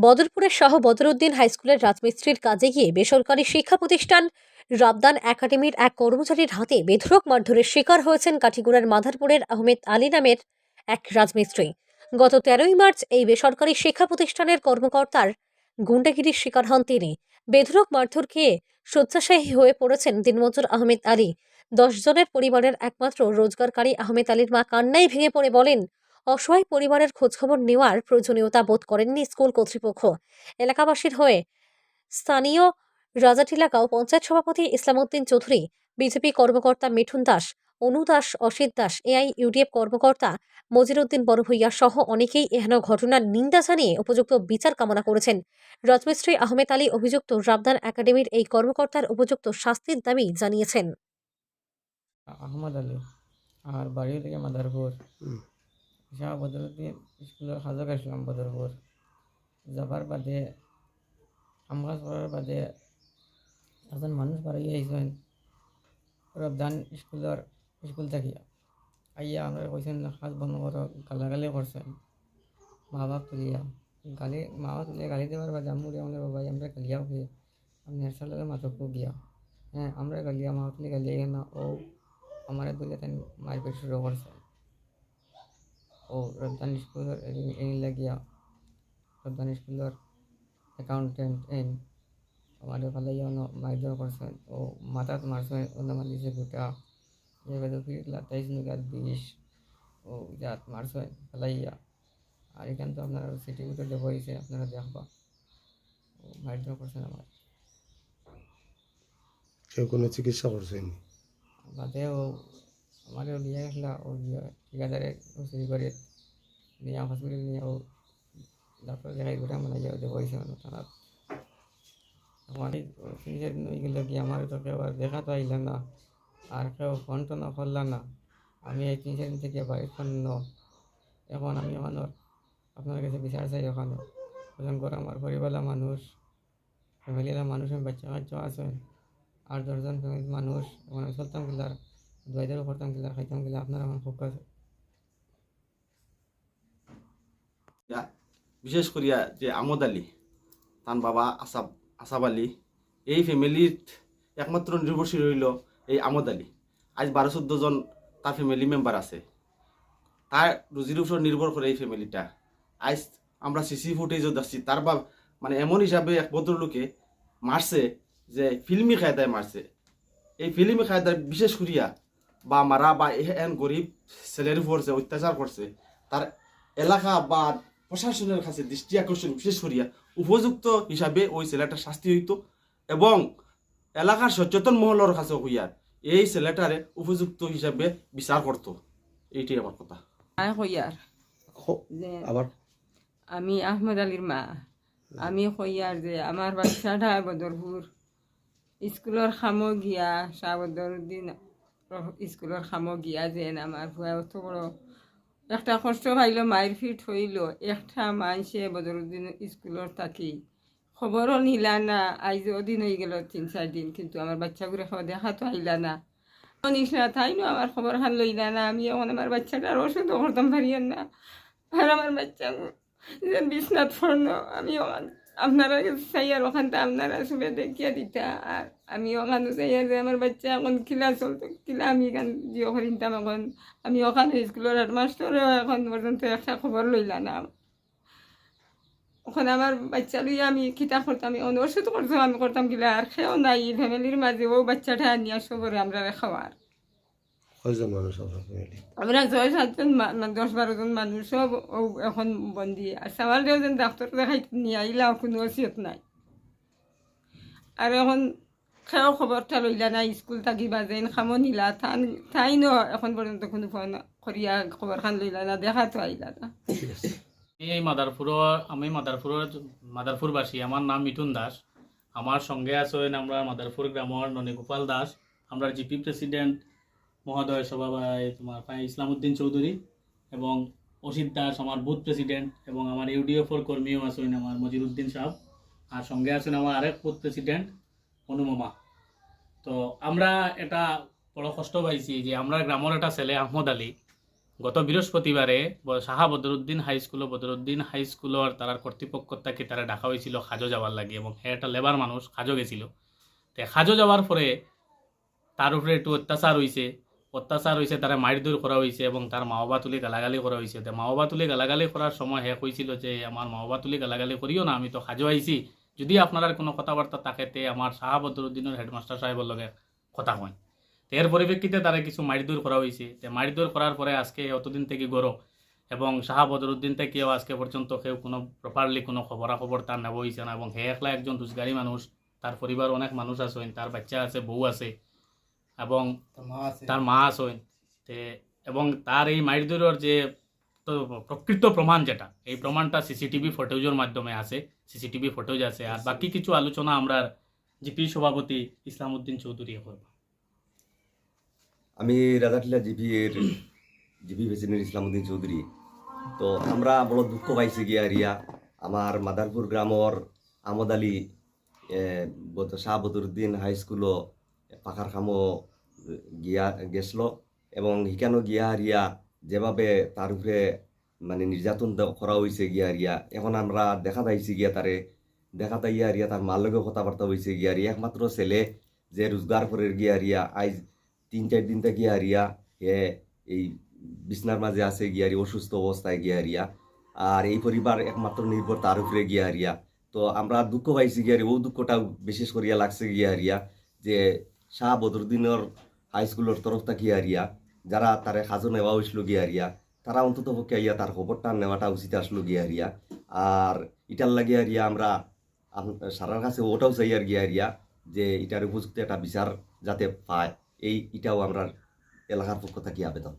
বদরপুরের সহ বদরুদ্দিন হাইস্কুলের রাজমিস্ত্রির কাজে গিয়ে বেসরকারি শিক্ষা প্রতিষ্ঠান রাবদান একাডেমির এক কর্মচারীর হাতে বেধড়ক মারধরের শিকার হয়েছেন কাঠিগুড়ার মাধারপুরের আহমেদ আলী নামের এক রাজমিস্ত্রি। গত তেরোই মার্চ এই বেসরকারি শিক্ষা প্রতিষ্ঠানের কর্মকর্তার গুন্ডাগিরির শিকার হন তিনি। বেধড়ক মারধর খেয়ে শয্যাশায়ী হয়ে পড়েছেন দিনমজুর আহমেদ আলী। দশ জনের পরিবারের একমাত্র রোজগারকারী আহমেদ আলীর মা কান্নায় ভেঙে পড়ে বলেন অসহায় পরিবারের খোঁজখবর নেওয়ার প্রয়োজনীয়তা বোধ করেননি স্কুল কর্তৃপক্ষ। এলাকাবাসীর হয়ে স্থানীয় রাজাটিলা গাঁও পঞ্চায়েত সভাপতি ইসলামউদ্দিন চৌধুরী বিজেপি কর্মকর্তা মিঠুন দাস অনু দাস অসিত দাস এআই ইউডিএফ কর্মকর্তা মজিরউদ্দিন বড়ভূইয়া সহ অনেকেই এহেন ঘটনার নিন্দা জানিয়ে উপযুক্ত বিচার কামনা করেছেন। রাজমিস্ত্রি আহমেদ আলী অভিযুক্ত রাবদান একাডেমির এই কর্মকর্তার উপযুক্ত শাস্তির দাবি জানিয়েছেন। আহমদ আলী আর বাড়ি থেকে মাদারপুর। শাহ বদরুদ্দিন স্কুলের হাজক আসলাম বদরপুর যাবার বাদে কাম কাজ করার বাদে একজন মানুষ বাড়ি আইসেন রবদান স্কুলের স্কুল থেকে আইয়া আমরা কইছেন হাত বন্ধ করো গালাগালি করছেন মা বাপ তুলিয়া গালি মা বাপ তুলিয়া গালি দেওয়ার বাদে আমি আমাদের বাবাই আমরা গালিয়াও গিয়ে আমি নেশালের মাথকও গিয়া হ্যাঁ আমরা গালিয়া মা তুলি গালিয়া না ও আমার তুলে তাই মারপিট শুরু করছে ও রপ্তানি স্কুলের লাগিয়া রপ্তানি স্কুলের অ্যাকাউন্টেন্ট এন আমার ফালাইয়া মারধর করছে ও মাথাত মারছে অন্য মালিছে গোটা যেভাবে ফিরলা তেইশ নুগার বিষ ও জাত মারছে ফালাইয়া। আর এখান তো আপনার সিটি ভিতরে দেবো হয়েছে আপনারা দেখবা। ও মারধর করছেন আমার কেউ কোনো চিকিৎসা করছেনি বাদে ও আমারও নিয়ে ও গিয়ে ঠিকাদারে করে নিয়ে হসপিটাল নিয়ে ও ডাক্তার দেখাই ঘুরে মানে যাও যে মানুষ থানার আমার ফিনিশের ওইগুলো কি আমার তো কেউ আর দেখা তো আইল না, আর কেউ ফোন টোনও করল না। আমি এই তিন চার দিন থেকে বাড়ির ফোন ন এখন আমি আমার আপনার কাছে বিচার চাই ওখানে। বললাম করে আমার পরিবারের মানুষ ফ্যামিলির মানুষ বাচ্চা কাচ্চা আছে, আট দশজন ফ্যামিলির মানুষ আমি চলতাম দোয়াইদারও করতাম গেলার খাইতাম গেলা আপনার আমার খুব ইয়া, বিশেষ করিয়া যে আমদ আলী তান বাবা আসাব আসাব আলী এই ফ্যামিলির একমাত্র নির্ভরশীল হইল এই আমদ আলী। আজ বারো চোদ্দ জন তার ফ্যামিলি মেম্বার আছে। তার রুজির উপর নির্ভর করে এই ফ্যামিলিটা আজ আমরা সিসি ফুটেজও দেখছি। তার বা মানে এমন হিসাবে এক ভদ্রলোকে মারছে যে ফিল্মি কায়দায় মারছে। এই ফিল্মি কায়দায় বিশেষ করিয়া বা মারা বা এন গরিব ছেলের উপর যে অত্যাচার করছে তার এলাকা বা প্রশাসনের কাছে দৃষ্টি আকর্ষণ বিশেষ করিয়া উপযুক্ত হিসাবে ওই ছেলেটা শাস্তি হইত এবং এলাকার সচেতন মহলের কাছে হইয়ার এই ছেলেটারে উপযুক্ত হিসাবে বিচার করত। এইটাই আমার কথা। আয় কইয়ার আবার? আমি আহমদ আলীর মা। আমি কইয়ার যে আমার বাচ্চাটা বদরপুর স্কুলের খামো গিয়া শাহ বদরুদ্দিন স্কুলের খামো গিয়া যেন আমার ভুয়া অত বড় একটা কষ্ট পাইল মায়ের ফিট হইল। একটা মাইসে বদরুদ্দিন স্কুলের থাকি। খবরও নিলা না, আইজ দিন হয়ে গেল তিন চার কিন্তু আমার বাচ্চাগুলো দেখা তো আইলা না। নিস না তাই না আমার খবর খান লইলা না। আমি এখন আমার বাচ্চাটার ওষুধ করতাম পারিয়েন না। আর আমার বাচ্চা বিছনাথ ফর্ণ আমি ওখান আপনারা চাই আর ওখানটা আপনারা সবে দেখিয়া দিতা। আর আমি ওখানে চাই আর যে আমার বাচ্চা এখন কিলা চলতো, কিলা আমি এখান জিও করিতাম এখন। আমি ওখানে স্কুলের হেডমাস্টারও এখন পর্যন্ত একটা খবর লইলা না। ওখানে আমার বাচ্চা লইয়া আমি কিতা করতাম ওষুধ করতাম আমি করতাম কিলা। আর খেয়েও নাই ফ্যামিলির মাঝে ও বাচ্চাটা নিয়ে সবরে আমরা খাওয়ার কয়জন মানুষ আপনার ফ্যামিলি আমরা ছয় সাতজন দশ বারোজন মানুষ সব এখন বন্দি। আর সামাল যেন ডাক্তার দেখাই নিয়ে আইলা কোনো অসিয়ত নাই। আর এখন খেয়েও খবরটা লইলা না স্কুল থাকি বাজেন খামো নিলা থান ঠাই ন এখন পর্যন্ত কোনো ফোন করিয়া খবর খান লইলা না দেখা তো আইলা না। এই মাদারপুরের আমি মাদারপুরের মাদারপুরবাসী আমার নাম মিঠুন দাস। আমার সঙ্গে আছেন আমরা মাদারপুর গ্রামের ননীগোপাল দাস। আমরা জিপি প্রেসিডেন্ট মহোদয় সভায় তোমার ফাই ইসলামউদ্দিন চৌধুরী এবং অসিত দাস, আমার বুথ প্রেসিডেন্ট এবং আমার ইউডিএফর কর্মীও আছেন আমার মজিরুদ্দিন সাহেব। আর সঙ্গে আছেন আমার আরেক বুথ প্রেসিডেন্ট অনুমামা তো আমরা এটা বড় কষ্ট পাইছি যে আমরা গ্রামের একটা ছেলে আহমদ আলী গত বৃহস্পতিবারে Shah Badruddin high school, Badruddin high স্কুলের তার কর্তৃপক্ষ থেকে তারা ডাকা হয়েছিল খাজো যাওয়ার লাগে এবং হ্যাঁ একটা লেবার মানুষ, খাজো গেছিল। তে খাজো যাওয়ার পরে তার উপরে একটু অত্যাচার হয়েছে অত্যাচার হয়েছে তারা মারধর করা হয়েছে এবং তার মা বাবা তুলি গালাগালি করা হয়েছে তো মা বাবা তুলি গালাগালি করার সময় হে কইছিল যে আমার মা বাবা তুলি গালাগালি করিও না, আমি তো খাজো আইছি যদি আপনার কোনো কথাবার্তা থাকে, তে আমার শাহা বদরুদ্দিনের হেডমাস্টার সাহেবের লগে কথা হয় তো এর পরিপ্রেক্ষিতে তারা কিছু মারধর করা হয়েছে তো মারধর করার পরে আজকে অতদিন থেকে গরো এবং শাহা বদরুদ্দিন থেকেও আজকে পর্যন্ত কেউ কোনো প্রপারলি কোনো খবরাখবর তার নেব হয়েছে না? এবং হে একলা একজন দুষ্কারী মানুষ তার পরিবার অনেক মানুষ আছেন তার বাচ্চা আছে বউ আছে। এবং তার মা আছেন তে এবং তার এই মারধরের যে তো প্রকৃত প্রমাণ যেটা এই প্রমাণটা সিসিটিভি ফুটেজের মাধ্যমে আসে সিসিটিভি ফুটেজ আছে আর বাকি কিছু আলোচনা আমরা জিপি সভাপতি ইসলামউদ্দিন চৌধুরী করব আমি রাজাটিলা জিপি এর জিপি প্রেসিডেন্ট ইসলামউদ্দিন চৌধুরী। তো আমরা বড় দুঃখ পাইছি গিয়া রিয়া আমার মাদারপুর গ্রামর আমদ আলী শাহ বদরুদ্দিন হাই স্কুলও পাখার খামো গিয়া গেছিল এবং হিকানো গিয়া রিয়া যেভাবে তার উপরে মানে নির্যাতন করা হয়েছে গিয়া রিয়া এখন আমরা দেখা যাইছি গিয়া তারে দেখা তাইয়া রিয়া তার মার লগে কথাবার্তা হয়েছে গিয়া একমাত্র ছেলে যে রোজগার করে গিয়া রিয়া আইজ তিন চার দিন থেকে গিয়া হে এই বিছনার মাঝে আছে গিয়ারি অসুস্থ অবস্থায় গিয়ারিয়া আর এই পরিবার একমাত্র নির্ভর তার উপরে গিয়ারিয়া তো আমরা দুঃখ পাইছি গিয়ারি ও দুঃখটা বিশেষ করিয়া লাগছে গিয়ারিয়া যে শাহ বদরুদ্দিনের হাই স্কুলের তরফ থাকি আরিয়া যারা তারে সাজু নেওয়া হয়েছিল গিয়ারিয়া তারা অন্তত পক্ষে আইয়া তার খবরটা নেওয়াটা উচিত আসলো গিয়ারিয়া আর ইটার লাগে আরিয়া আমরা সারার কাছে ওটাও চাই আর গিয়ারিয়া যে ইটার উপযুক্ত একটা বিচার যাতে পায়, এই ইটাও আমরা এলাকার পক্ষ থাকি আবেদন।